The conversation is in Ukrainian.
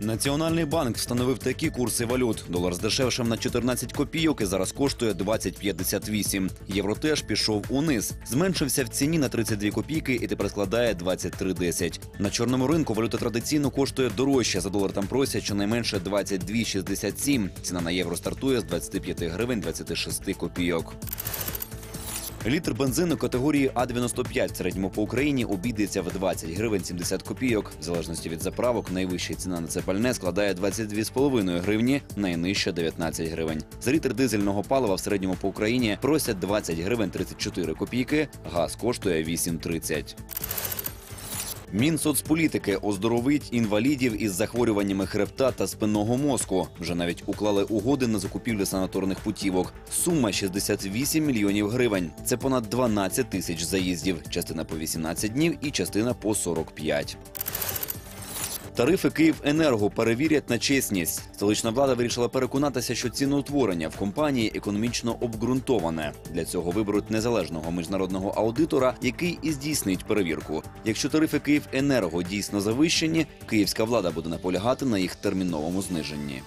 Національний банк встановив такі курси валют. Долар здешевшав на 14 копійок і зараз коштує 20,58. Євро теж пішов униз. Зменшився в ціні на 32 копійки і тепер складає 23,10. На чорному ринку валюта традиційно коштує дорожче. За долар там просять щонайменше 22,67. Ціна на євро стартує з 25 гривень 26 копійок. Літр бензину категорії А95 в середньому по Україні обійдеться в 20 гривень 70 копійок. В залежності від заправок, найвища ціна на це пальне складає 22,5 гривні, найнижча 19 гривень. За літр дизельного палива в середньому по Україні просять 20 гривень 34 копійки, газ коштує 8,30. Мінсоцполітики оздоровить інвалідів із захворюваннями хребта та спинного мозку. Вже навіть уклали угоди на закупівлю санаторних путівок. Сума 68 мільйонів гривень. Це понад 12 тисяч заїздів. Частина по 18 днів і частина по 45. Тарифи Київенерго перевірять на чесність. Столична влада вирішила переконатися, що ціноутворення в компанії економічно обґрунтоване. Для цього виберуть незалежного міжнародного аудитора, який і здійснить перевірку. Якщо тарифи Київенерго дійсно завищені, київська влада буде наполягати на їх терміновому зниженні.